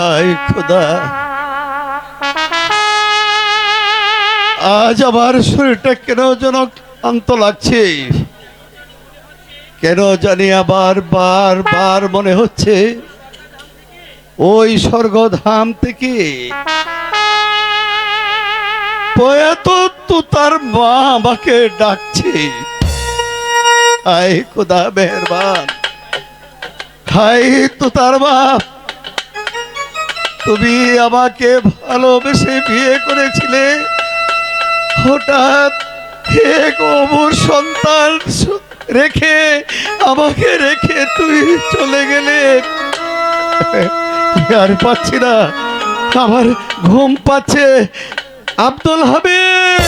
হায় খোদা। আজ আমার শরীরটা কেন যেন ক্লান্ত লাগছে? কেন জানি আবার বার বার মনে হচ্ছে ওই স্বর্গধাম থেকে তার মা আমাকে ডাকছে। হায় খোদা, মেহরবান। হাই তো তার বাপ। তুমি আমাকে ভালোবেসে বিয়ে করেছিলে। হঠাৎ এক অমর সন্তান রেখে আমাকে রেখে তুই চলে গেলে। আর পাচ্ছি না। আমার ঘুম পাচ্ছে। আব্দুল হাবিব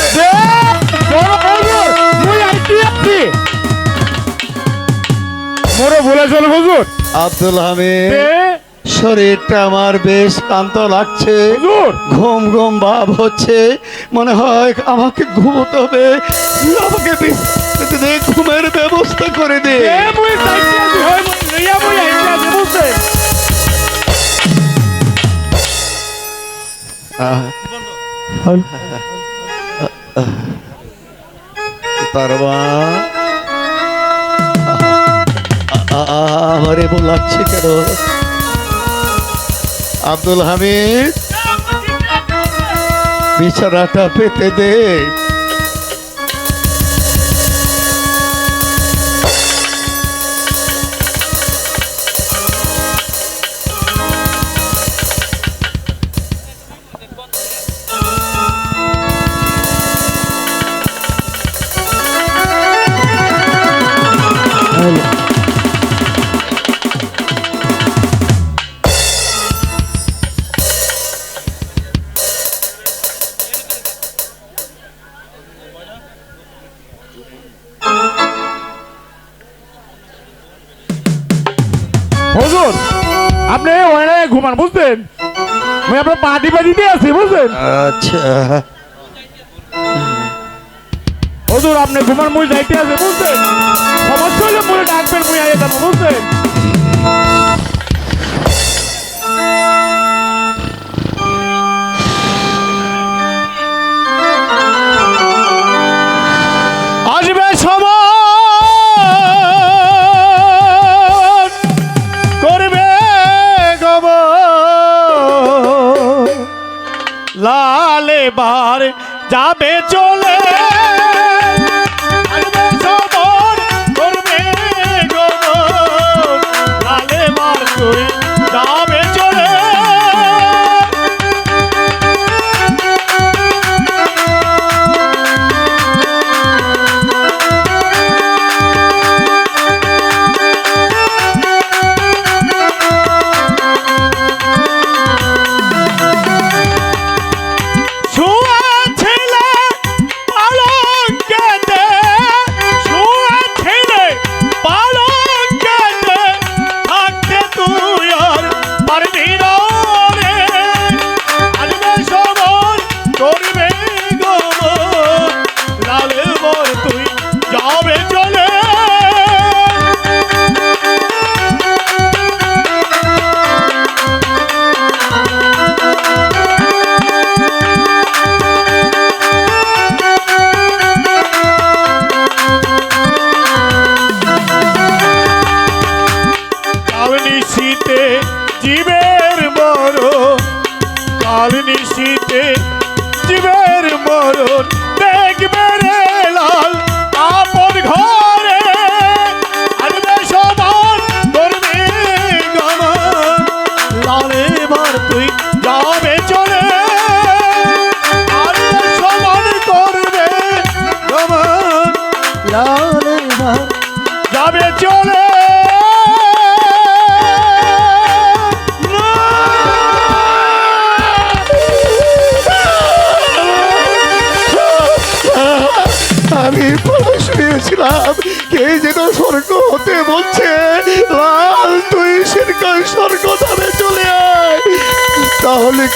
মোরে বলে চল হুজুর। আব্দুল হামিদ। শরীরটা আমার বেশ ক্লান্ত লাগছে ঘুম ঘুম ভাব হচ্ছে মনে হয় আমাকে ঘুমোতে হবে আমাকে ঘুমের ব্যবস্থা করে দে এ মুই যাইতে আছি হয় মুই লইয়া মুই আইতে আছি বুঝছেন আহ, তার মা আ- আ- আ- আমার লাগছে কেন আব্দুল হামিদ বিছানাটা পেতে দে। মুই আপনার পার্টি পার্টিতে আছি বুঝলেন আচ্ছা হুজুর আপনি তোমার মুই যাইতে আছে বুঝলেন সমস্যা হলে মুই ডাকবেন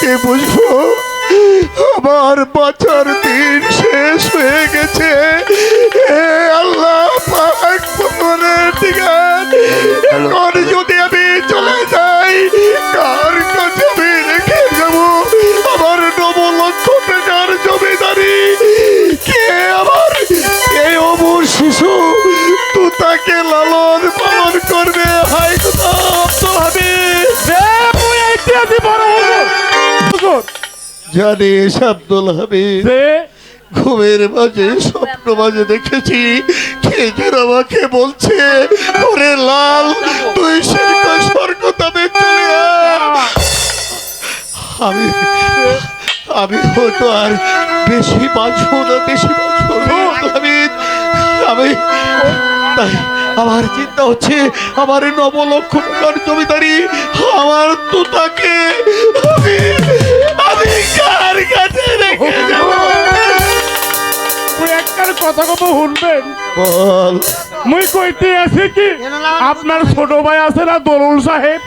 কে বুঝব জানিস আব্দুল হামিদ। ঘুমের মাঝে স্বপ্ন মাঝে দেখেছি কে যেন আমাকে বলছে ওরে লাল তুই স্বর্গ স্বর্গতামে চলে আমি আমি হয়তো আর বেশি বাঁচবো না বেশি বাঁচবো আমি আমি তাই আমার চিন্তা হচ্ছে আমার নবলক্ষ টাকার জমিদারি আমার তো তাকে আমি আমি কার কাছে রেখে যাব তুই একটার কথা কত শুনবেন বল। মুই কইতে আছি কি আপনার ছোট ভাই আছে না দরুল সাহেব?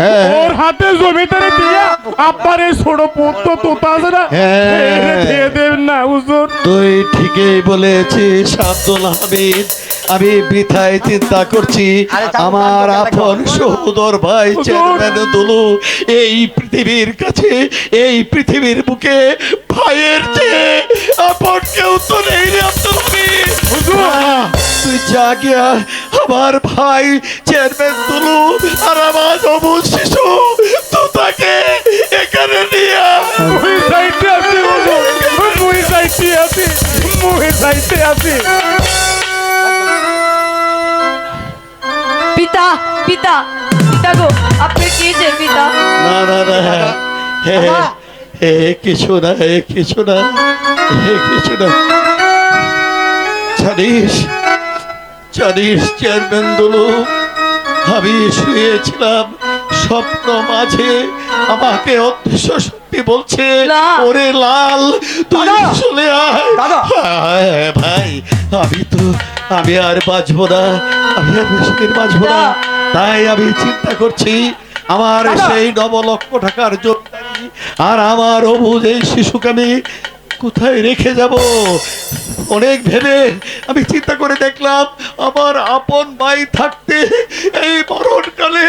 হ্যাঁ। ওর হাতে জমিদারি দিয়া আপনার এই ছোট পুত্র তোতা আছে না হ্যাঁ। দিয়ে দেবেন না হুজুর। তুই ঠিকই বলেছিস আব্দুল হামিদ আমি বৃথায় চিন্তা করছি আমার আপন সহোদর ভাই চেয়ারম্যান দুলু এই পৃথিবীর কাছে এই পৃথিবীর বুকে ভাইয়ের চেয়ে আপন কেউ তো নেই রে তুই যা গিয়া আমার ভাই চেয়ারম্যান দুলু আর আমার অবুজ শিশু তো তাকে এখানে নিয়ে। মুই যাইতে আছি মুই যাইতে আছি মুই যাইতে আছি পিতা পিতা পিতা গো আপনি কি যে পিতা? না না না। হে হে কিছু না হে কিছু না। হে কিছু না। জানিস জানিস চেয়ারম্যান দুলু আমি শুয়েছিলাম স্বপ্ন মাঝে। আমাকে অদৃশ্য শক্তি বলছে না। ওরে লাল তুই চলে আয়। হ্যাঁ, ভাই আমি তো আমি আর বাঁচবো না আমি আর বেশি দিন বাঁচবো না। তাই আমি চিন্তা করছি আমার সেই নব লক্ষ টাকার জমিদারি আর আমার অবুজ এই শিশুকে আমি কোথায় রেখে যাব? অনেক ভেবে আমি চিন্তা করে দেখলাম আমার আপন ভাই থাকতে এই মরণকালে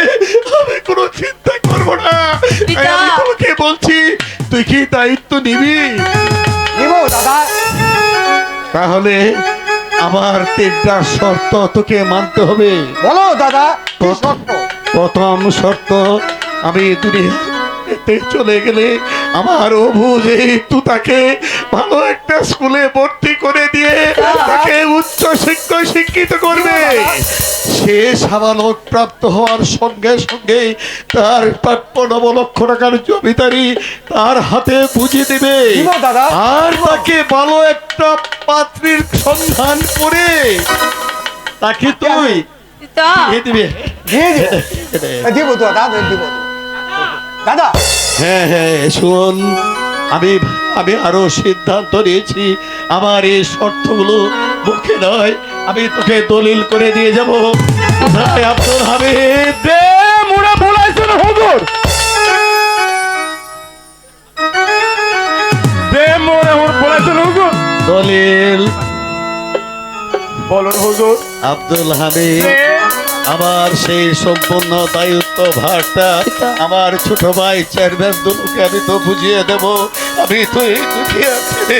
আমি কোনো চিন্তা করব না। আমি তোমাকে বলছি তুই কি দায়িত্ব নিবি? নিব দাদা। তাহলে আমার তিনটা শর্ত তোকে মানতে হবে। বলো দাদা প্রথম শর্ত আমি তুমি চলে গেলে আমার অভুজ একটু তাকে ভালো একটা স্কুলে ভর্তি করে দিয়ে তাকে উচ্চ শিক্ষা শিক্ষিত করবে। সে সাবালক প্রাপ্ত হওয়ার সঙ্গে সঙ্গে তার প্রাপ্য নব লক্ষ টাকার জমিদারি তার হাতে বুঝিয়ে দেবে। আর তাকে ভালো একটা পাত্রীর সন্ধান করে তাকে তুই দিব। দিব। তো দাদা দিব দাদা। হ্যাঁ হ্যাঁ শোন আমি আমি আরও সিদ্ধান্ত নিয়েছি। আমার এই শর্তগুলো মুখে নয়। আমি তোকে দলিল করে দিয়ে যাব। কোথায় আব্দুল হামিদ দে মুড়া বলাইছেন হুজুর। মোরে হুজুর। দলিল। বলুন হুজুর। আব্দুল হামিদ আমার সেই সম্পূর্ণ দায়িত্ব ভারটা আমার ছোট ভাই চেয়ারম্যান দুলুকে আমি তো বুঝিয়ে দেব। আমি তো এই দুঃখে আছি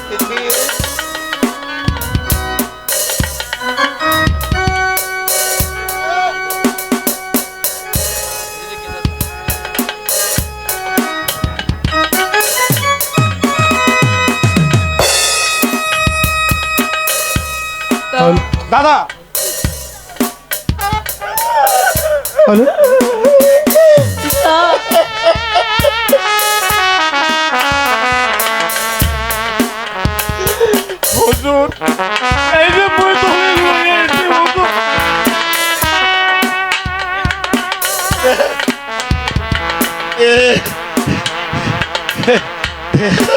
দাদা! হুজুর এই যে হুজুর এ,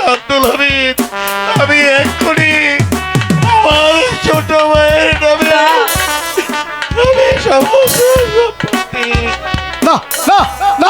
আব্দুল হামিদ আমি না না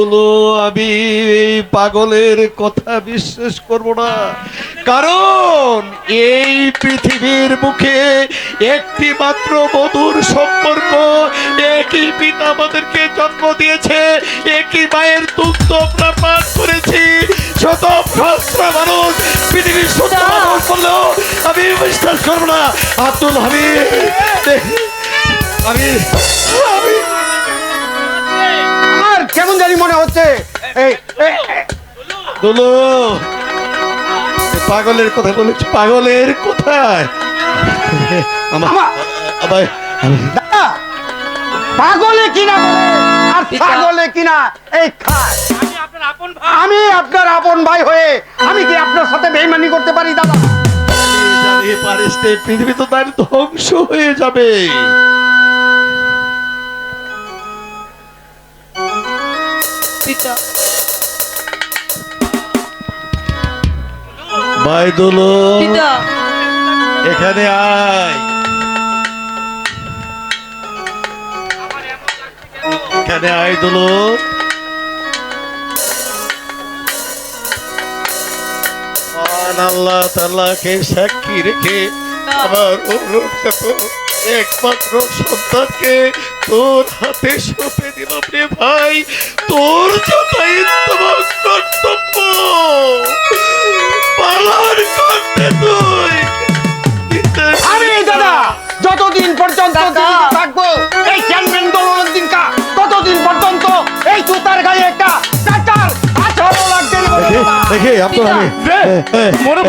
দুলো আমি এই পাগলের কথা বিশ্বাস করব না। কারণ এই পৃথিবীর মুখে একটি মাত্র মধুর সম্পর্ক একই পিতা আমাদেরকে জন্ম দিয়েছে একই মায়ের দুগ্ধ আমরা পান করেছি। শত সহস্র মানুষ পৃথিবীর শত। মানুষ বললেও আমি বিশ্বাস করব না। আব্দুল হামিদ আমি আমি আমার কেমন জানি মনে হচ্ছে? দুলু পাগলের কথা বলেছি পাগলের কোথায়? আমার পাগলে কিনা? আর পিতা। ছাগলে কিনা? এই খায় আমি আপনার আপন ভাই হয়ে আমি কি আপনার সাথে বেইমানি করতে পারি দাদা? পৃথিবী তো তার ধ্বংস হয়ে যাবে। পিতা। এখানে আয়। এখানে আয় দুলু। আল্লাহ তাল্লাহকে সাক্ষী রেখে আমার অনুরোধ একমাত্র সন্তানকে তোর হাতে সঁপে দিলাম রে ভাই তোর যথাযথ কর্তব্য পালন করতে তুই দাদা যতদিন পর্যন্ত থাকব এই চ্যাম্পিয়ন দলের দিনকা ততদিন পর্যন্ত এই জুতার গায়ে একটা কাটার লাগবে দেখে এ, এ, মনে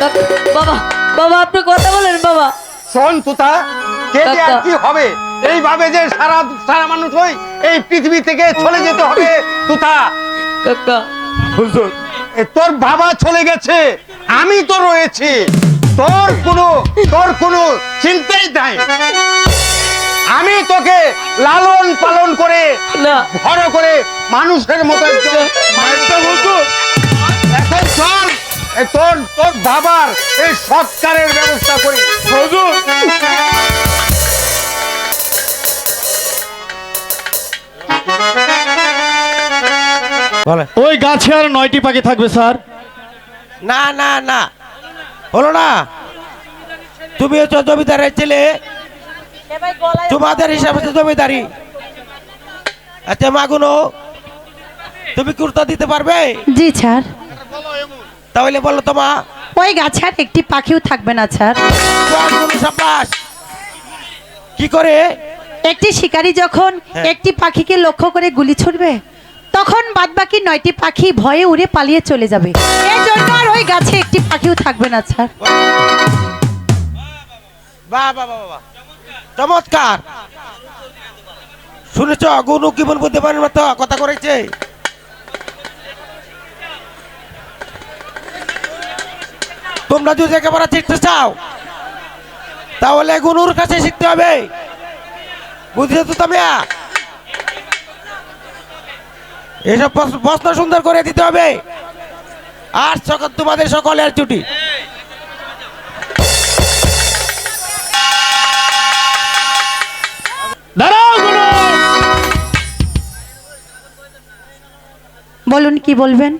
বাবা বাবা আপনি কথা বলেন বাবা। শোন তুতা কে যে আর কি হবে? এইভাবে যে সারা সারা মানুষ হই এই পৃথিবী থেকে চলে যেতে হবে তুতা কাকা হুজুর। তোর বাবা চলে গেছে আমি তো রয়েছি। তোর কোনো তোর কোনো চিন্তাই নাই। আমি তোকে লালন পালন করে বড় করে মানুষের মতো এখন চল। তোর তোর বাবার এই সৎকারের ব্যবস্থা করি। হুজুর। ওই গাছে আর নয়টি পাখি থাকবে স্যার। না না না। হলো না। তুমি হচ্ছে জমিদারের ছেলে। তোমাদের হিসাবে হচ্ছে জমিদারি। আচ্ছা মাগুনো তুমি কুর্তা দিতে পারবে? জি স্যার। তাহলে বলো তোমা ওই গাছে আর একটি পাখিও থাকবে না স্যার। কি করে? একটি শিকারী যখন হ্যাঁ। একটি পাখিকে লক্ষ্য করে গুলি ছুড়বে তখন বাদবাকি নয়টি পাখি ভয়ে উড়ে পালিয়ে চলে যাবে। এই জন্য আর ওই গাছে একটি পাখিও থাকবে না স্যার। বাহ বাহ বাহ বাহ। চমৎকার। শুনেছ গুনু কি বলব দেবানের মতো কথা করেছে। তোমরা যদি একেবারে শিখতে চাও তাহলে গুনুর কাছে শিখতে হবে। বুঝলে তো তুমি এসব প্রশ্ন- প্রশ্ন সুন্দর করে দিতে হবে। আর সকল তোমাদের সকলের ছুটি দাঁড়াও বলুন কি বলবেন?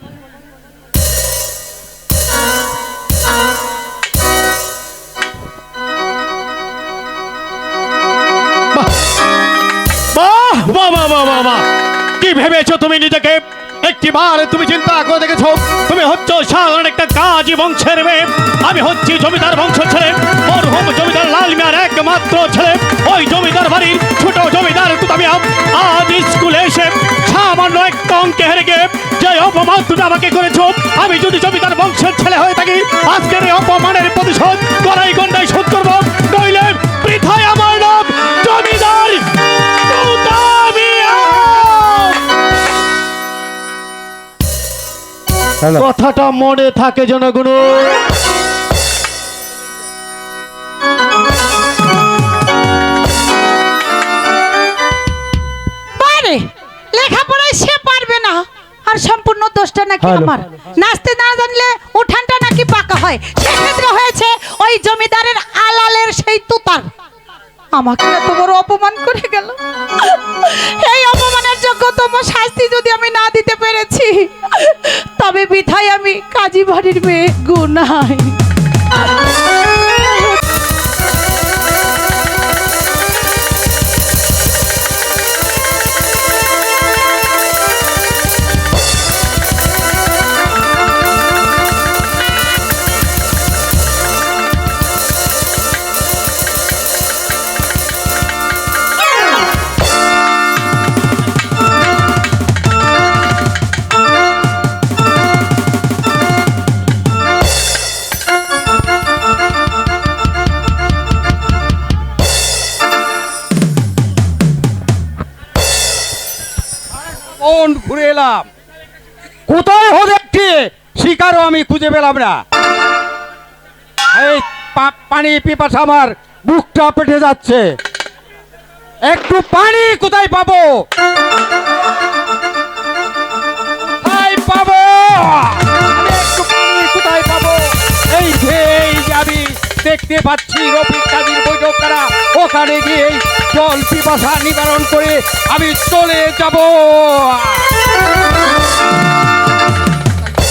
বাহ কি ভেবেছো তুমি নিজেকে? একটি বার তুমি চিন্তা করে দেখেছ, তুমি হচ্ছ সাধারণ একটা কাজী বংশের মেয়ে। আমি হচ্ছি জমিদার বংশ ছেলে, মরহুম জমিদার লাল মিয়ার একমাত্র ছেলে। ওই জমিদার বাড়ির ছোট জমিদার তুমি আজ স্কুলে এসে সামান্য একটা অঙ্কে হেরে গিয়ে যে অপমান তুমি আমাকে করেছ, আমি যদি জমিদার বংশের ছেলে হয়ে থাকি, আজকের এই অপমানের প্রতিশোধ গড়াই গন্ডায় শোধ করব। কথাটা মনে থাকে জনগুণ। পারে লেখাপড়ায় সে পারবে না। আর সম্পূর্ণ দোষটা নাকি আমার? নাচতে না জানলে উঠানটা নাকি পাকা হয়? সেক্ষেত্রে হয়েছে ওই জমিদারের আলালের সেই তুতার। আমাকে এত বড় অপমান করে গেল। এই অপমানের যোগ্যতম শাস্তি যদি আমি না দিতে পেরেছি বিধায় আমি কাজী বাড়ির মেয়ে গুনাই। কোন ঘুরে এলাম। কোথায় হো দেখছি শিকারও আমি খুঁজে পেলাম না। এই পানি, পিপাসা আমার বুকটা পেটে যাচ্ছে। একটু পানি কোথায় পাবো? পাবো? কোথায় পাবো? এই যে আমি দেখতে পাচ্ছি রফিক কাজীর বৈঠক করা ওখানে গিয়ে জল পিপাসা নিবারণ করে আমি চলে যাব।